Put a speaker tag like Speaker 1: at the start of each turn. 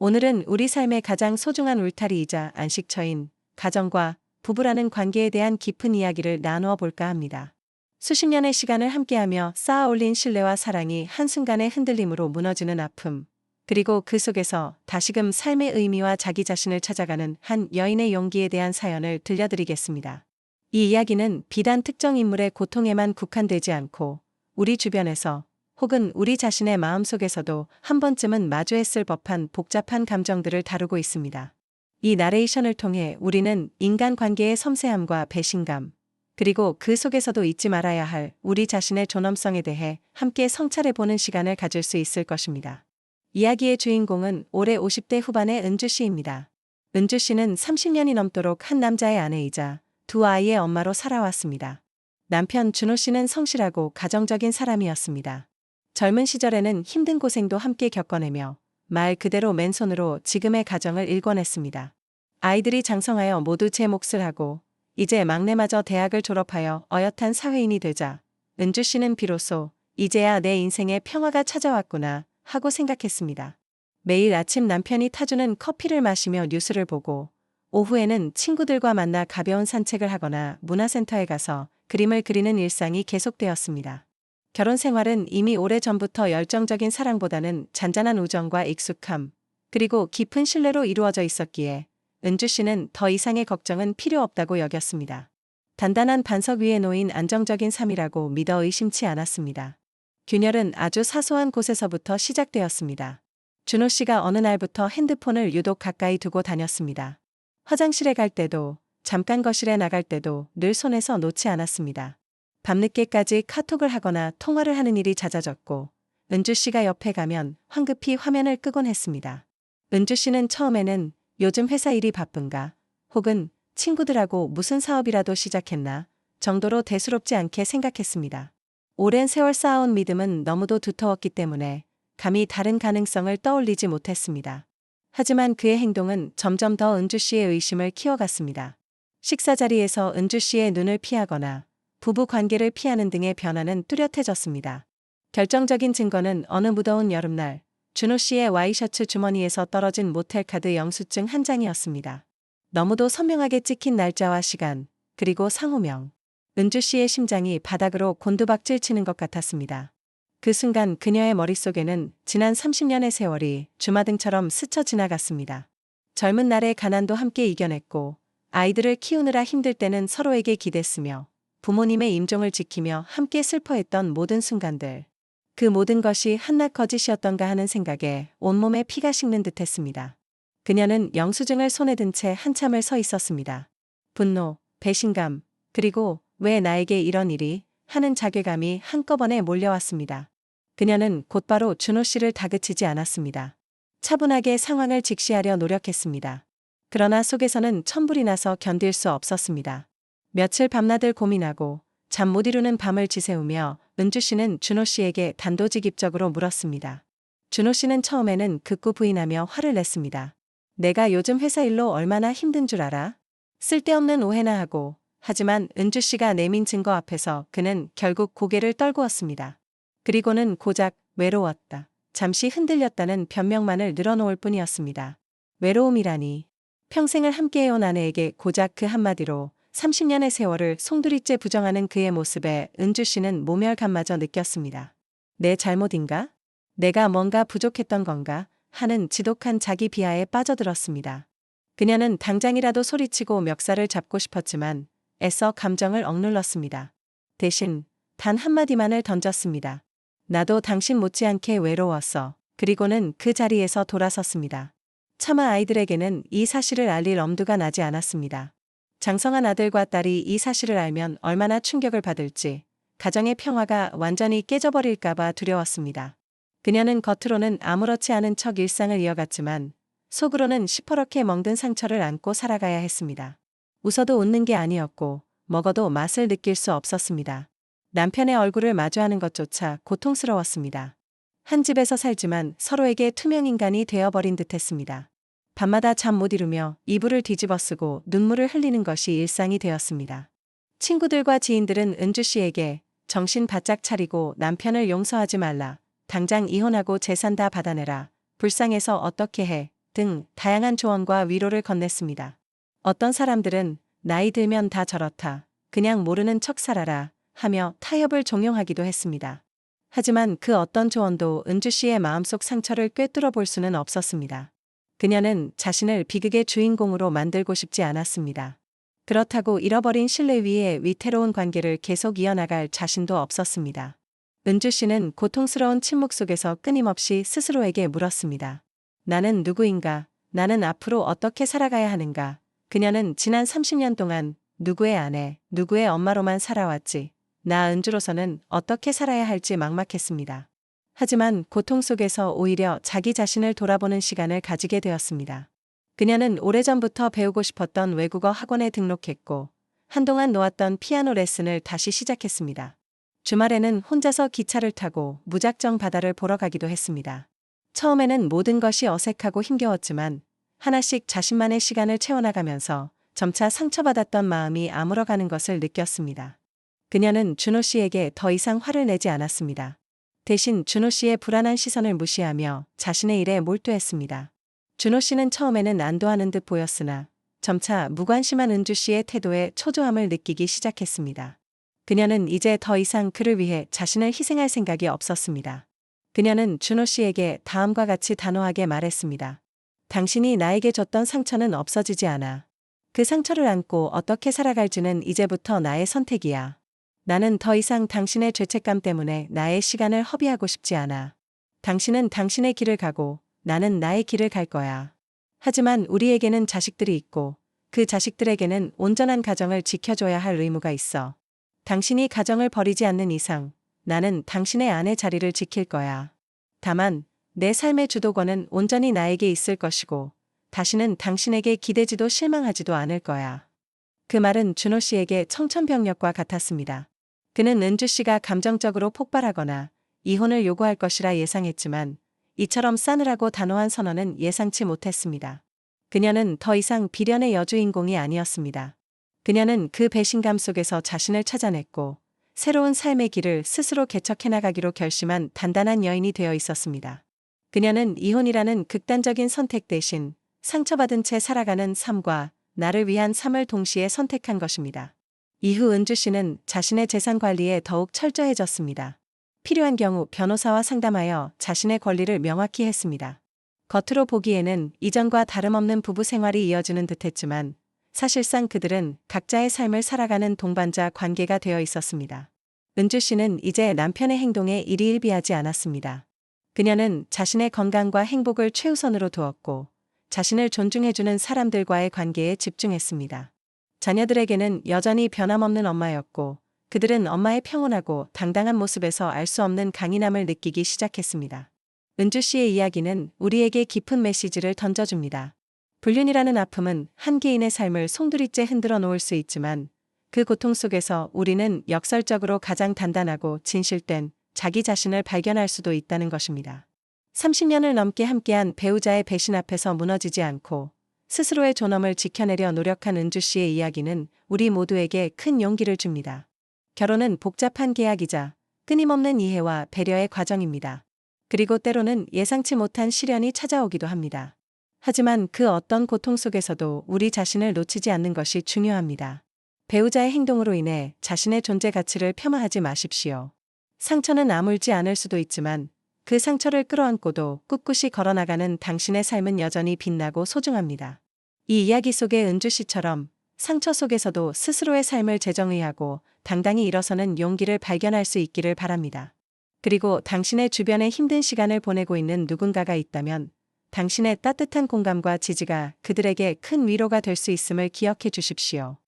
Speaker 1: 오늘은 우리 삶의 가장 소중한 울타리이자 안식처인 가정과 부부라는 관계에 대한 깊은 이야기를 나누어 볼까 합니다. 수십 년의 시간을 함께하며 쌓아 올린 신뢰와 사랑이 한순간의 흔들림으로 무너지는 아픔, 그리고 그 속에서 다시금 삶의 의미와 자기 자신을 찾아가는 한 여인의 용기에 대한 사연을 들려드리겠습니다. 이 이야기는 비단 특정 인물의 고통에만 국한되지 않고 우리 주변에서 혹은 우리 자신의 마음속에서도 한 번쯤은 마주했을 법한 복잡한 감정들을 다루고 있습니다. 이 나레이션을 통해 우리는 인간 관계의 섬세함과 배신감, 그리고 그 속에서도 잊지 말아야 할 우리 자신의 존엄성에 대해 함께 성찰해 보는 시간을 가질 수 있을 것입니다. 이야기의 주인공은 올해 50대 후반의 은주 씨입니다. 은주 씨는 30년이 넘도록 한 남자의 아내이자 두 아이의 엄마로 살아왔습니다. 남편 준호 씨는 성실하고 가정적인 사람이었습니다. 젊은 시절에는 힘든 고생도 함께 겪어내며 말 그대로 맨손으로 지금의 가정을 일궈냈습니다. 아이들이 장성하여 모두 제 몫을 하고 이제 막내마저 대학을 졸업하여 어엿한 사회인이 되자 은주 씨는 비로소 이제야 내 인생에 평화가 찾아왔구나 하고 생각했습니다. 매일 아침 남편이 타주는 커피를 마시며 뉴스를 보고 오후에는 친구들과 만나 가벼운 산책을 하거나 문화센터에 가서 그림을 그리는 일상이 계속되었습니다. 결혼 생활은 이미 오래전부터 열정적인 사랑보다는 잔잔한 우정과 익숙함, 그리고 깊은 신뢰로 이루어져 있었기에 은주 씨는 더 이상의 걱정은 필요 없다고 여겼습니다. 단단한 반석 위에 놓인 안정적인 삶이라고 믿어 의심치 않았습니다. 균열은 아주 사소한 곳에서부터 시작되었습니다. 준호 씨가 어느 날부터 핸드폰을 유독 가까이 두고 다녔습니다. 화장실에 갈 때도, 잠깐 거실에 나갈 때도 늘 손에서 놓지 않았습니다. 밤늦게까지 카톡을 하거나 통화를 하는 일이 잦아졌고 은주 씨가 옆에 가면 황급히 화면을 끄곤 했습니다. 은주 씨는 처음에는 요즘 회사 일이 바쁜가 혹은 친구들하고 무슨 사업이라도 시작했나 정도로 대수롭지 않게 생각했습니다. 오랜 세월 쌓아온 믿음은 너무도 두터웠기 때문에 감히 다른 가능성을 떠올리지 못했습니다. 하지만 그의 행동은 점점 더 은주 씨의 의심을 키워갔습니다. 식사 자리에서 은주 씨의 눈을 피하거나 부부 관계를 피하는 등의 변화는 뚜렷해졌습니다. 결정적인 증거는 어느 무더운 여름날 준호 씨의 와이셔츠 주머니에서 떨어진 모텔 카드 영수증 한 장이었습니다. 너무도 선명하게 찍힌 날짜와 시간, 그리고 상호명. 은주 씨의 심장이 바닥으로 곤두박질 치는 것 같았습니다. 그 순간 그녀의 머릿속에는 지난 30년의 세월이 주마등처럼 스쳐 지나갔습니다. 젊은 날의 가난도 함께 이겨냈고 아이들을 키우느라 힘들 때는 서로에게 기댔으며 부모님의 임종을 지키며 함께 슬퍼했던 모든 순간들. 그 모든 것이 한낱 거짓이었던가 하는 생각에 온몸에 피가 식는 듯 했습니다. 그녀는 영수증을 손에 든 채 한참을 서 있었습니다. 분노, 배신감, 그리고 왜 나에게 이런 일이 하는 자괴감이 한꺼번에 몰려왔습니다. 그녀는 곧바로 준호 씨를 다그치지 않았습니다. 차분하게 상황을 직시하려 노력했습니다. 그러나 속에서는 천불이 나서 견딜 수 없었습니다. 며칠 밤낮을 고민하고 잠 못 이루는 밤을 지새우며 은주 씨는 준호 씨에게 단도직입적으로 물었습니다. 준호 씨는 처음에는 극구 부인하며 화를 냈습니다. 내가 요즘 회사 일로 얼마나 힘든 줄 알아? 쓸데없는 오해나 하고 하지만 은주 씨가 내민 증거 앞에서 그는 결국 고개를 떨구었습니다. 그리고는 고작 외로웠다. 잠시 흔들렸다는 변명만을 늘어놓을 뿐이었습니다. 외로움이라니. 평생을 함께해온 아내에게 고작 그 한마디로 30년의 세월을 송두리째 부정하는 그의 모습에 은주 씨는 모멸감마저 느꼈습니다. 내 잘못인가? 내가 뭔가 부족했던 건가? 하는 지독한 자기 비하에 빠져들었습니다. 그녀는 당장이라도 소리치고 멱살을 잡고 싶었지만 애써 감정을 억눌렀습니다. 대신 단 한마디만을 던졌습니다. 나도 당신 못지않게 외로웠어. 그리고는 그 자리에서 돌아섰습니다. 차마 아이들에게는 이 사실을 알릴 엄두가 나지 않았습니다. 장성한 아들과 딸이 이 사실을 알면 얼마나 충격을 받을지 가정의 평화가 완전히 깨져버릴까봐 두려웠습니다. 그녀는 겉으로는 아무렇지 않은 척 일상을 이어갔지만 속으로는 시퍼렇게 멍든 상처를 안고 살아가야 했습니다. 웃어도 웃는 게 아니었고 먹어도 맛을 느낄 수 없었습니다. 남편의 얼굴을 마주하는 것조차 고통스러웠습니다. 한 집에서 살지만 서로에게 투명인간이 되어버린 듯 했습니다. 밤마다 잠 못 이루며 이불을 뒤집어 쓰고 눈물을 흘리는 것이 일상이 되었습니다. 친구들과 지인들은 은주 씨에게 정신 바짝 차리고 남편을 용서하지 말라. 당장 이혼하고 재산 다 받아내라. 불쌍해서 어떻게 해. 등 다양한 조언과 위로를 건넸습니다. 어떤 사람들은 나이 들면 다 저렇다. 그냥 모르는 척 살아라. 하며 타협을 종용하기도 했습니다. 하지만 그 어떤 조언도 은주 씨의 마음속 상처를 꿰뚫어 볼 수는 없었습니다. 그녀는 자신을 비극의 주인공으로 만들고 싶지 않았습니다. 그렇다고 잃어버린 신뢰 위에 위태로운 관계를 계속 이어나갈 자신도 없었습니다. 은주 씨는 고통스러운 침묵 속에서 끊임없이 스스로에게 물었습니다. 나는 누구인가? 나는 앞으로 어떻게 살아가야 하는가? 그녀는 지난 30년 동안 누구의 아내, 누구의 엄마로만 살아왔지. 나 은주로서는 어떻게 살아야 할지 막막했습니다. 하지만 고통 속에서 오히려 자기 자신을 돌아보는 시간을 가지게 되었습니다. 그녀는 오래전부터 배우고 싶었던 외국어 학원에 등록했고 한동안 놓았던 피아노 레슨을 다시 시작했습니다. 주말에는 혼자서 기차를 타고 무작정 바다를 보러 가기도 했습니다. 처음에는 모든 것이 어색하고 힘겨웠지만 하나씩 자신만의 시간을 채워나가면서 점차 상처받았던 마음이 아물어가는 것을 느꼈습니다. 그녀는 준호 씨에게 더 이상 화를 내지 않았습니다. 대신 준호 씨의 불안한 시선을 무시하며 자신의 일에 몰두했습니다. 준호 씨는 처음에는 안도하는 듯 보였으나 점차 무관심한 은주 씨의 태도에 초조함을 느끼기 시작했습니다. 그녀는 이제 더 이상 그를 위해 자신을 희생할 생각이 없었습니다. 그녀는 준호 씨에게 다음과 같이 단호하게 말했습니다. 당신이 나에게 줬던 상처는 없어지지 않아. 그 상처를 안고 어떻게 살아갈지는 이제부터 나의 선택이야. 나는 더 이상 당신의 죄책감 때문에 나의 시간을 허비하고 싶지 않아. 당신은 당신의 길을 가고 나는 나의 길을 갈 거야. 하지만 우리에게는 자식들이 있고 그 자식들에게는 온전한 가정을 지켜줘야 할 의무가 있어. 당신이 가정을 버리지 않는 이상 나는 당신의 아내 자리를 지킬 거야. 다만 내 삶의 주도권은 온전히 나에게 있을 것이고 다시는 당신에게 기대지도 실망하지도 않을 거야. 그 말은 준호 씨에게 청천벽력과 같았습니다. 그는 은주 씨가 감정적으로 폭발하거나 이혼을 요구할 것이라 예상했지만 이처럼 싸늘하고 단호한 선언은 예상치 못했습니다. 그녀는 더 이상 비련의 여주인공이 아니었습니다. 그녀는 그 배신감 속에서 자신을 찾아냈고 새로운 삶의 길을 스스로 개척해 나가기로 결심한 단단한 여인이 되어 있었습니다. 그녀는 이혼이라는 극단적인 선택 대신 상처받은 채 살아가는 삶과 나를 위한 삶을 동시에 선택한 것입니다. 이후 은주 씨는 자신의 재산 관리에 더욱 철저해졌습니다. 필요한 경우 변호사와 상담하여 자신의 권리를 명확히 했습니다. 겉으로 보기에는 이전과 다름없는 부부 생활이 이어지는 듯했지만 사실상 그들은 각자의 삶을 살아가는 동반자 관계가 되어 있었습니다. 은주 씨는 이제 남편의 행동에 일희일비하지 않았습니다. 그녀는 자신의 건강과 행복을 최우선으로 두었고 자신을 존중해주는 사람들과의 관계에 집중했습니다. 자녀들에게는 여전히 변함없는 엄마였고 그들은 엄마의 평온하고 당당한 모습에서 알 수 없는 강인함을 느끼기 시작했습니다. 은주 씨의 이야기는 우리에게 깊은 메시지를 던져줍니다. 불륜이라는 아픔은 한 개인의 삶을 송두리째 흔들어 놓을 수 있지만 그 고통 속에서 우리는 역설적으로 가장 단단하고 진실된 자기 자신을 발견할 수도 있다는 것입니다. 30년을 넘게 함께한 배우자의 배신 앞에서 무너지지 않고 스스로의 존엄을 지켜내려 노력한 은주 씨의 이야기는 우리 모두에게 큰 용기를 줍니다. 결혼은 복잡한 계약이자 끊임없는 이해와 배려의 과정입니다. 그리고 때로는 예상치 못한 시련이 찾아오기도 합니다. 하지만 그 어떤 고통 속에서도 우리 자신을 놓치지 않는 것이 중요합니다. 배우자의 행동으로 인해 자신의 존재 가치를 폄하하지 마십시오. 상처는 아물지 않을 수도 있지만 그 상처를 끌어안고도 꿋꿋이 걸어나가는 당신의 삶은 여전히 빛나고 소중합니다. 이 이야기 속의 은주 씨처럼 상처 속에서도 스스로의 삶을 재정의하고 당당히 일어서는 용기를 발견할 수 있기를 바랍니다. 그리고 당신의 주변에 힘든 시간을 보내고 있는 누군가가 있다면 당신의 따뜻한 공감과 지지가 그들에게 큰 위로가 될 수 있음을 기억해 주십시오.